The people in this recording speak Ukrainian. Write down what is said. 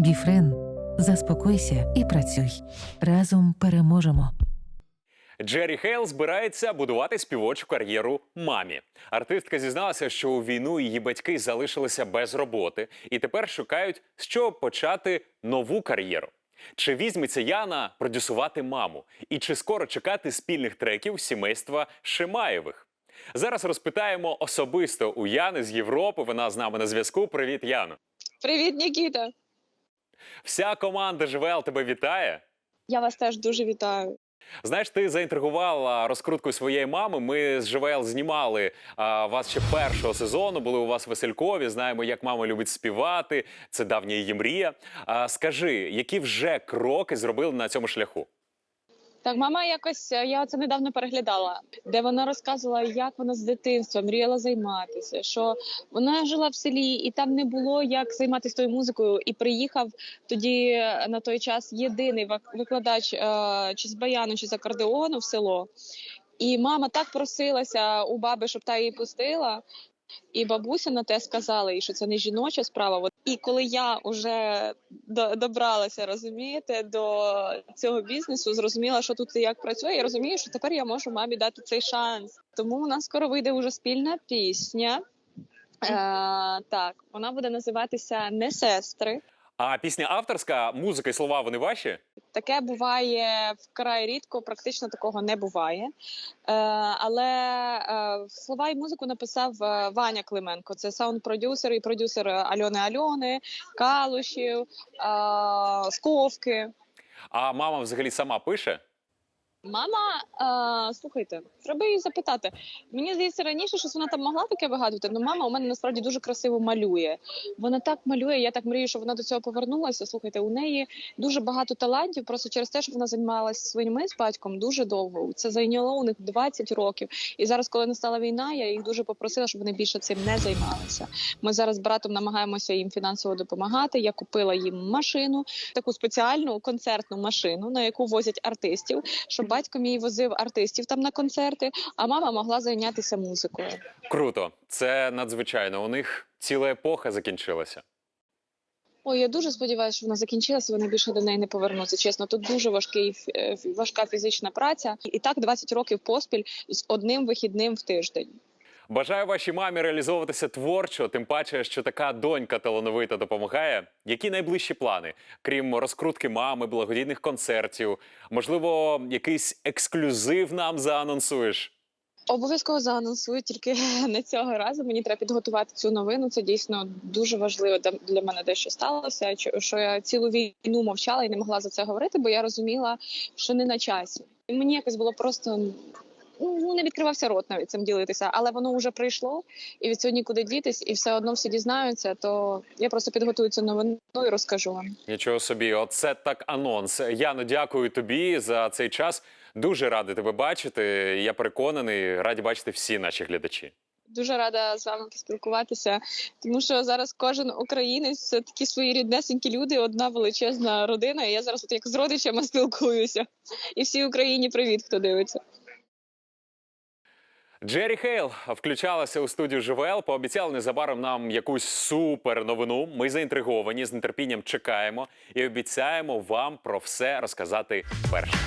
Біфрен, заспокойся і працюй. Разом переможемо. Джері Хейл збирається будувати співочу кар'єру мамі. Артистка зізналася, що у війну її батьки залишилися без роботи і тепер шукають, з чого почати нову кар'єру. Чи візьметься Яна продюсувати маму? І чи скоро чекати спільних треків сімейства Шимаєвих? Зараз розпитаємо особисто у Яни з Європи. Вона з нами на зв'язку. Привіт, Яно. Привіт, Нікіта! Вся команда ЖВЛ тебе вітає. Я вас теж дуже вітаю. Знаєш, ти заінтригувала розкруткою своєї мами. Ми з ЖВЛ знімали а, вас ще першого сезону. Були у вас веселькові. Знаємо, як мама любить співати. Це давня її мрія. А, скажи, які вже кроки зробили на цьому шляху? Так, мама якось е, я це недавно переглядала, де вона розказувала, як вона з дитинства мріяла займатися. Що вона жила в селі, і там не було як займатися тою музикою. І приїхав тоді е, на той час єдиний викладач е, чи з баяну, чи з акордеону в село. І мама так просилася у баби, щоб та її пустила. І бабуся на те сказала, їй, що це не жіноча справа. І коли я вже добралася, розумієте, до цього бізнесу, зрозуміла, що тут і як працює. Я розумію, що тепер я можу мамі дати цей шанс. Тому у нас скоро вийде вже спільна пісня. Е, так, вона буде називатися Не сестри. А пісня авторська, музика і слова вони ваші? Таке буває вкрай рідко, практично такого не буває. Е, але е, слова і музику написав е, Ваня Клименко. Це саунд-продюсер і продюсер Альони Альони, Калушів, Сковки. А мама взагалі сама пише? Мама, е, слухайте, треба її запитати. Мені здається, раніше щось вона там могла таке вигадувати. але мама у мене насправді дуже красиво малює. Вона так малює. Я так мрію, щоб вона до цього повернулася. Слухайте, у неї дуже багато талантів, просто через те, що вона займалася своїми з батьком дуже довго. Це зайняло у них 20 років. І зараз, коли настала війна, я їх дуже попросила, щоб вони більше цим не займалися. Ми зараз з братом намагаємося їм фінансово допомагати. Я купила їм машину, таку спеціальну концертну машину, на яку возять артистів, щоб батько мій возив артистів там на концерти, а мама могла зайнятися музикою. Круто, це надзвичайно. У них ціла епоха закінчилася. Ой, я дуже сподіваюся, що вона закінчилася. Вони більше до неї не повернуться. Чесно, тут дуже важкий е, важка фізична праця, і так 20 років поспіль з одним вихідним в тиждень. Бажаю вашій мамі реалізовуватися творчо, тим паче, що така донька талановита допомагає. Які найближчі плани, крім розкрутки мами, благодійних концертів? Можливо, якийсь ексклюзив нам заанонсуєш? Обов'язково заанонсую, тільки не цього разу. Мені треба підготувати цю новину. Це дійсно дуже важливо для- мене дещо сталося. Що я цілу війну мовчала і не могла за це говорити, бо я розуміла, що не на часі. І мені якось було просто. Ну, не відкривався рот навіть цим ділитися, але воно вже прийшло, і від цього нікуди дітись, і все одно всі дізнаються. То я просто підготую цю новину і розкажу вам. Нічого собі, оце так анонс. Яно, дякую тобі за цей час. Дуже радий тебе бачити. Я переконаний, раді бачити всі наші глядачі. Дуже рада з вами поспілкуватися, тому що зараз кожен українець це такі свої ріднесенькі люди, одна величезна родина. І я зараз от як з родичами спілкуюся. І всій Україні привіт, хто дивиться. Джері Хейл включалася у студію ЖВЛ. Пообіцяли незабаром нам якусь супер новину. Ми заінтриговані, з нетерпінням чекаємо і обіцяємо вам про все розказати першим.